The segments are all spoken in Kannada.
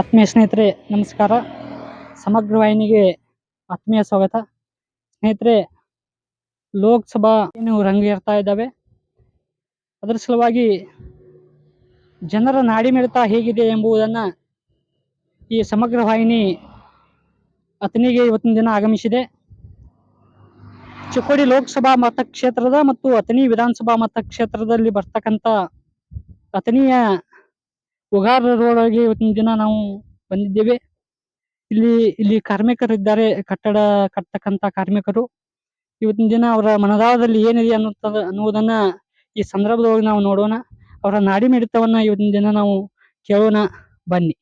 ಆತ್ಮೀಯ ಸ್ನೇಹಿತರೆ, ನಮಸ್ಕಾರ. ಸಮಗ್ರ ವಾಹಿನಿಗೆ ಆತ್ಮೀಯ ಸ್ವಾಗತ. ಸ್ನೇಹಿತರೆ, ಲೋಕಸಭಾ ಏನು ರಂಗೇರ್ತಾ ಇದ್ದಾವೆ? ಅದರ ಸಲುವಾಗಿ ಜನರ ನಾಡಿಮಿಡಿತ ಹೇಗಿದೆ ಎಂಬುದನ್ನು ಈ ಸಮಗ್ರ ವಾಹಿನಿ ಅತನಿಗೆ ಇವತ್ತಿನ ದಿನ ಆಗಮಿಸಿದೆ. ಚಿಕ್ಕೋಡಿ ಲೋಕಸಭಾ ಮತಕ್ಷೇತ್ರದ ಮತ್ತು ಅತನಿ ವಿಧಾನಸಭಾ ಮತಕ್ಷೇತ್ರದಲ್ಲಿ ಬರ್ತಕ್ಕಂಥ ಅತನಿಯ ಉಗಾರ ಆಗಿ ಇವತ್ತಿನ ದಿನ ನಾವು ಬಂದಿದ್ದೇವೆ. ಇಲ್ಲಿ ಇಲ್ಲಿ ಕಾರ್ಮಿಕರು ಇದ್ದಾರೆ ಕಟ್ಟಡ ಕಟ್ಟತಕ್ಕಂತ ಕಾರ್ಮಿಕರು. ಇವತ್ತಿನ ದಿನ ಅವರ ಮನದಾಳದಲ್ಲಿ ಏನಿದೆ ಅನ್ನುತ್ತದೆ, ಅನ್ನುವುದನ್ನ ಈ ಸಂದರ್ಭದೊಳಗೆ ನಾವು ನೋಡೋಣ. ಅವರ ನಾಡಿ ಮಿಡಿತವನ್ನ ಇವತ್ತಿನ ದಿನ ನಾವು ಕೇಳೋಣ. ಬನ್ನಿ.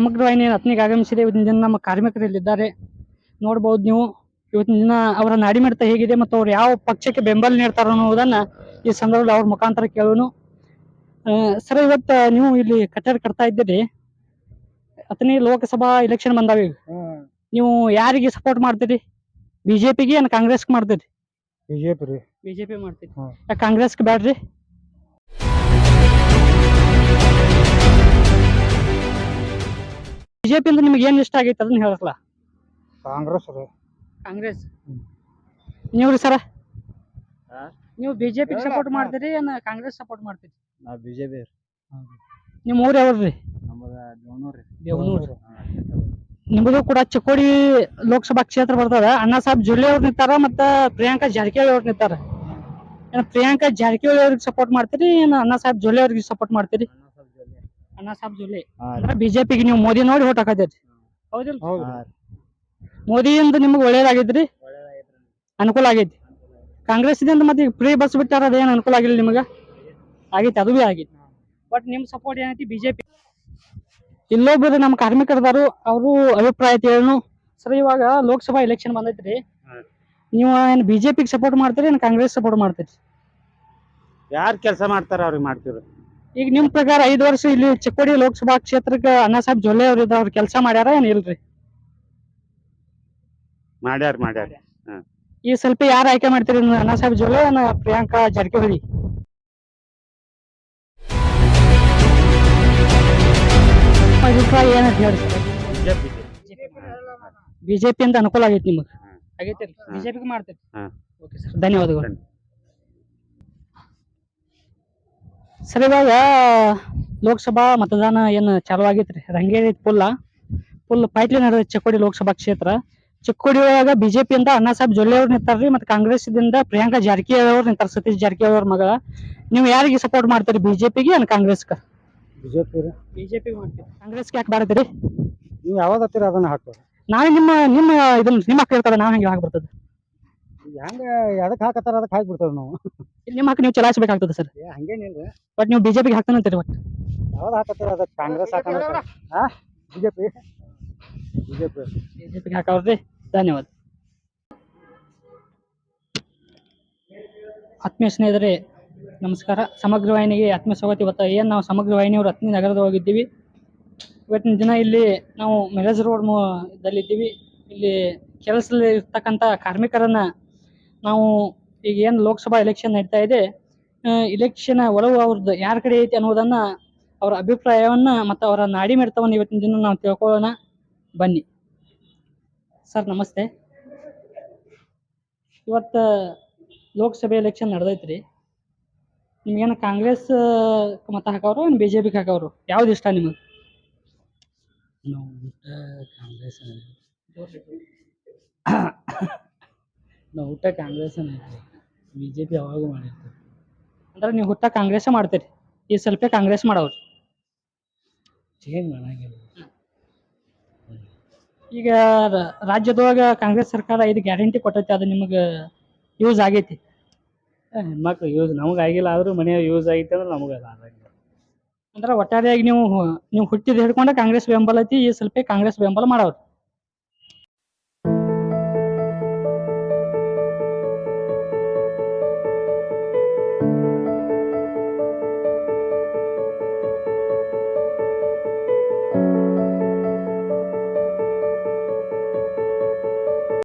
ಸಮಗ್ರ ವಾಹಿನಿ ಹತ್ತನಿಗೆ ಆಗಮಿಸಿದೆ. ಇವತ್ತಿನ ದಿನ ನಮ್ಮ ಕಾರ್ಮಿಕರು ಇಲ್ಲಿದ್ದಾರೆ ನೋಡಬಹುದು ನೀವು. ಇವತ್ತಿನ ದಿನ ಅವರ ನಾಡಿ ಮಿಡಿತ ಹೇಗಿದೆ ಮತ್ತು ಅವ್ರು ಯಾವ ಪಕ್ಷಕ್ಕೆ ಬೆಂಬಲ ನೀಡ್ತಾರ ಅನ್ನೋದನ್ನ ಈ ಸಂದರ್ಭದಲ್ಲಿ ಅವ್ರ ಮುಖಾಂತರ ಕೇಳೋನು ಸರ್ ಇವತ್ತು ನೀವು ಇಲ್ಲಿ ಕಟ್ಟಡ ಕಟ್ತಾ ಇದ್ದೀರಿ. ಹತ್ತನೇ ಲೋಕಸಭಾ ಎಲೆಕ್ಷನ್ ಬಂದಾವ. ಈಗ ನೀವು ಯಾರಿಗೆ ಸಪೋರ್ಟ್ ಮಾಡ್ತೀರಿ? ಬಿಜೆಪಿಗೆ ಏನ್ ಕಾಂಗ್ರೆಸ್ಗೆ ಮಾಡ್ತೀರಿ? ಬಿಜೆಪಿ ರೀ. ಬಿಜೆಪಿ ಮಾಡ್ತೀರಿ. ಕಾಂಗ್ರೆಸ್ಗೆ ಬ್ಯಾಡ್ರಿ? ಬಿಜೆಪಿ ಅಂದ್ರೆ ನಿಮ್ಗೆ ಏನ್ ಇಷ್ಟ ಆಗೈತೆ ಅದನ್ನ ಹೇಳಲ್ಲ ಕಾಂಗ್ರೆಸ್ ರೀ. ಕಾಂಗ್ರೆಸ್? ನೀವ್ರಿ ನೀವು ರೀ ಸರ? ಹಾ? ನೀವು ಬಿಜೆಪಿ ಸಪೋರ್ಟ್. ಮಾಡ್ತೀರಿ ಏನ್ ಕಾಂಗ್ರೆಸ್ ಸಪೋರ್ಟ್ ಮಾಡ್ತೀರಿ? ನಾ ಬಿಜೆಪಿ ನಿಮ್ಮ ಊರ್ ಯಾವ್ರಿ ನಮ್ಮದ ದೇವನೂರು ದೇವನೂರು. ನಿಮ್ಮದು ಕೂಡ ಚಿಕ್ಕೋಡಿ ಲೋಕಸಭಾ ಕ್ಷೇತ್ರ ಬರ್ತದ. ಅಣ್ಣಾ ಸಾಹೇಬ್ ಜೊಲ್ಲೆ ಅವ್ರು ನಿಂತಾರ ಮತ್ತ ಪ್ರಿಯಾಂಕಾ ಜಾರಕಿಹೊಳಿ ಅವ್ರು ನಿಂತಾರ? ಏನ್ ಪ್ರಿಯಾಂಕಾ ಜಾರಕಿಹೊಳಿ ಅವ್ರಿಗೆ ಸಪೋರ್ಟ್ ಮಾಡ್ತೀರಿ ಏನ್ ಅಣ್ಣಾ ಸಾಹೇಬ್ ಜೊಲ್ಲೆ ಅವ್ರಿಗೆ ಸಪೋರ್ಟ್ ಮಾಡ್ತೀರಿ? ಅಣ್ಣಾ ಸಾಹೇಬ್ ಜೊಲ್ಲೆ. ಅಂದ್ರೆ ಬಿಜೆಪಿಗೆ ನೀವು ಮೋದಿ ನೋಡಿ ಓಟ್ ಹಾಕತೈತಿ. ಹೌದಿಲ್ಲ ಹೌದು. ಮೋದಿಯಿಂದ ನಿಮ್ಗೆ ಒಳ್ಳೇದಾಗೈತ್ರಿ? ಅನುಕೂಲ ಆಗೈತಿ. ಕಾಂಗ್ರೆಸ್ ಇಂದ ಮತ್ತೆ ಫ್ರೀ ಬಸ್ ಬಿಟ್ಟಾರ ಅದೇನು ಅನುಕೂಲ ಆಗಿಲ್ಲ ನಿಮಗೆ? ಆಗೈತಿ ಅದು ಭೀ ಆಗೈತಿ. ಬಟ್ ನಿಮ್ ಸಪೋರ್ಟ್ ಏನೈತಿ? ಬಿಜೆಪಿ. ಇಲ್ಲೊಬ್ರು ನಮ್ಮ ಕಾರ್ಮಿಕರದಾರು ಅವರು ಅಭಿಪ್ರಾಯ ಏನು ಸರ್ ಇವಾಗ ಲೋಕಸಭಾ ಎಲೆಕ್ಷನ್ ಬಂದೈತ್ರಿ. ನೀವು ಏನ್ ಬಿಜೆಪಿಗೆ ಸಪೋರ್ಟ್ ಮಾಡ್ತೀರಿ ಏನ್ ಕಾಂಗ್ರೆಸ್ ಸಪೋರ್ಟ್ ಮಾಡ್ತೀರಿ? ಯಾರು ಕೆಲಸ ಮಾಡ್ತಾರ ಅವ್ರಿಗೆ ಮಾಡ್ತೀವಿ ಈಗ ನಿಮ್ ಪ್ರಕಾರ ಐದು ವರ್ಷ ಇಲ್ಲಿ ಚಿಕ್ಕೋಡಿ ಲೋಕಸಭಾ ಕ್ಷೇತ್ರಕ್ಕೆ ಅಣ್ಣಾ ಸಾಹೇಬ್ ಜೊಲ್ಲೆ ಅವ್ರ ಅವ್ರ ಕೆಲಸ ಮಾಡ್ಯಾರ ಏನ್ ಇಲ್ರಿ? ಮಾಡ್ಯಾರ ಮಾಡ್ಯಾರ. ಈ ಸ್ವಲ್ಪ ಯಾರು ಆಯ್ಕೆ ಮಾಡ್ತೀರಿ ಅಣ್ಣಾ ಸಾಹೇಬ್ ಜೊಲ್ಲೆ ಏನ ಪ್ರಿಯಾಂಕಾ ಜಾರಕಿಹೊಳಿ ಅಭಿಪ್ರಾಯ ಏನಂತ ಹೇಳಿ ಸರ್ ಬಿಜೆಪಿ ಬಿಜೆಪಿ ಅಂತ ಅನುಕೂಲ ಆಗೈತಿ ನಿಮಗೆ. ಆಗೈತಿ. ಬಿಜೆಪಿಗೆ ಮಾಡ್ತೀರಿ. Okay sir. ಧನ್ಯವಾದಗಳು. ಸರ್ ಇವಾಗ ಲೋಕಸಭಾ ಮತದಾನ ಏನು ಚಾಲು ಆಗೈತ್ರಿ? ರಂಗೇರಿ ಫುಲ್ಲ ಫುಲ್ ಪೈಟ್ಲಿ ನಡೆದ ಚಿಕ್ಕೋಡಿ ಲೋಕಸಭಾ ಕ್ಷೇತ್ರ. ಚಿಕ್ಕೋಡಿ ಒಳಗ ಬಿಜೆಪಿ ಅಂತ ಅಣ್ಣಾ ಸಾಹೇಬ್ ಜೊಲ್ಲೆ ಅವ್ರು ನಿಂತಾರ್ರಿ ಮತ್ತೆ ಕಾಂಗ್ರೆಸ್ ದಿಂದ ಪ್ರಿಯಾಂಕಾ ಜಾರಕಿಹೊಳಿ ಅವ್ರು ನಿಂತಾರ ಸತೀಶ್ ಜಾರಕಿಹೊಳಿ ಅವ್ರ ಮಗಳ. ನೀವು ಯಾರಿಗೆ ಸಪೋರ್ಟ್ ಮಾಡ್ತೀರಿ ಬಿಜೆಪಿಗೆ ಏನ್ ಕಾಂಗ್ರೆಸ್ಗೆ? ಬಿಜೆಪಿ ಬಿಜೆಪಿ ಕಾಂಗ್ರೆಸ್ಗೆ ಯಾಕೆ ಬಾಡ್ತೀರಿ ನೀವು ಯಾವಾಗ ಹತ್ತಿರ ಅದನ್ನ ಹಾಕೋರಿ ನಾವೇ ನಿಮ್ಮ ನಿಮ್ಮ ಇದನ್ನ ನಿಮ್ಮ ಹಾಕಿರ್ತಾರೆ ನಾನು ನಾವ್ ಹೆಂಗೆ ಹಾಕಿ ಬರ್ತದೆ? ಹೆಂಗ ಎದಕ್ ಹಾಕತ್ತಾರ ಅದಕ್ಕೆ ಹಾಕಿ ಬಿಡ್ತೇವೆ ನಾವು. ಇಲ್ಲಿ ನಿಮ್ಮ ಹಕ್ಕ ನೀವು ಚಲಾಯಿಸಬೇಕಾಗ್ತದೆ ಸರ್. ಏ ಹಂಗೇನಿಲ್ರಿ ಬಟ್ ನೀವು ಬಿಜೆಪಿಗೆ ಹಾಕ್ತಾನಂತೀರಿ ಒಟ್ಟು. ಯಾವ್ದು ಹಾಕತ್ತಾರ ಅದಕ್ಕೆ ಕಾಂಗ್ರೆಸ್ ಹಾಕೋಣ ಹಾ ಬಿಜೆಪಿ? ಬಿಜೆಪಿ. ಬಿಜೆಪಿಗೆ ಹಾಕವ್ರಿ ಧನ್ಯವಾದ. ಆತ್ಮೀಯ ಸ್ನೇಹಿತರೆ ನಮಸ್ಕಾರ. ಸಮಗ್ರ ವಾಹಿನಿಗೆ ಆತ್ಮೀಯ ಸ್ವಾಗತ. ಇವತ್ತು ಏನು ನಾವು ಸಮಗ್ರ ವಾಹಿನಿಯವರು ಹತ್ತನೇ ನಗರದ ಹೋಗಿದ್ದೀವಿ. ಇವತ್ತಿನ ದಿನ ಇಲ್ಲಿ ನಾವು ಮೆರೇಜ್ ರೋಡ್ ದಲ್ಲಿದ್ದೀವಿ. ಇಲ್ಲಿ ಕೆಲಸದಲ್ಲಿ ಇರ್ತಕ್ಕಂಥ ಕಾರ್ಮಿಕರನ್ನ ನಾವು ಈಗ ಏನು ಲೋಕಸಭಾ ಎಲೆಕ್ಷನ್ ನಡೀತಾ ಇದೆ ಇಲೆಕ್ಷನ್ ಒಲವು ಅವ್ರದ್ದು ಯಾರ ಕಡೆ ಐತಿ ಅನ್ನೋದನ್ನ ಅವರ ಅಭಿಪ್ರಾಯವನ್ನ ಮತ್ತು ಅವರ ನಾಡಿ ಮಿಡಿತವನ್ನು ಇವತ್ತಿನ ದಿನ ನಾವು ತಿಳ್ಕೊಳ್ಳೋಣ. ಬನ್ನಿ. ಸರ್ ನಮಸ್ತೆ. ಇವತ್ತು ಲೋಕಸಭೆ ಎಲೆಕ್ಷನ್ ನಡೆದೈತ್ರಿ. ನಿಮ್ಗೇನು ಕಾಂಗ್ರೆಸ್ ಮತ ಹಾಕವ್ರು ಏನು ಬಿ ಜೆ ಪಿಗೆ ಹಾಕವ್ರು? ಯಾವ್ದು ಇಷ್ಟ ನಿಮಗೆ? ನಾವು ಕಾಂಗ್ರೆಸ್ ನಾವು ಹುಟ್ಟ ಕಾಂಗ್ರೆಸ್ ಬಿ ಜೆ ಪಿ ಯಾವಾಗ ಮಾಡಿರ್ತೀವಿ ಅಂದ್ರೆ ನೀವು ಹುಟ್ಟ ಕಾಂಗ್ರೆಸ್ ಮಾಡ್ತೀರಿ. ಈ ಸ್ವಲ್ಪ ಕಾಂಗ್ರೆಸ್ ಮಾಡವ್ರಿ ಚೇಂಜ್ ಮಾಡಂಗಿಲ್ಲ. ಈಗ ರಾಜ್ಯದೊಳಗ ಕಾಂಗ್ರೆಸ್ ಸರ್ಕಾರ ಐದು ಗ್ಯಾರಂಟಿ ಕೊಟ್ಟೈತಿ ಅದು ನಿಮಗೆ ಯೂಸ್ ಆಗೈತಿ. ಹೆಣ್ಮಕ್ಳು ಯೂಸ್ ನಮ್ಗೆ ಆಗಿಲ್ಲ ಆದರೂ ಮನೆಯ ಯೂಸ್ ಆಗೈತೆ ಅಂದ್ರೆ ನಮಗೆ ಆಗಂಗಿಲ್ಲ. ಅಂದ್ರೆ ಒಟ್ಟಾರೆಯಾಗಿ ನೀವು ನೀವು ಹುಟ್ಟಿದ ಹಿಡ್ಕೊಂಡ ಕಾಂಗ್ರೆಸ್ ಬೆಂಬಲ ಐತಿ ಈ ಸ್ವಲ್ಪ ಕಾಂಗ್ರೆಸ್ ಬೆಂಬಲ ಮಾಡವ್ರಿ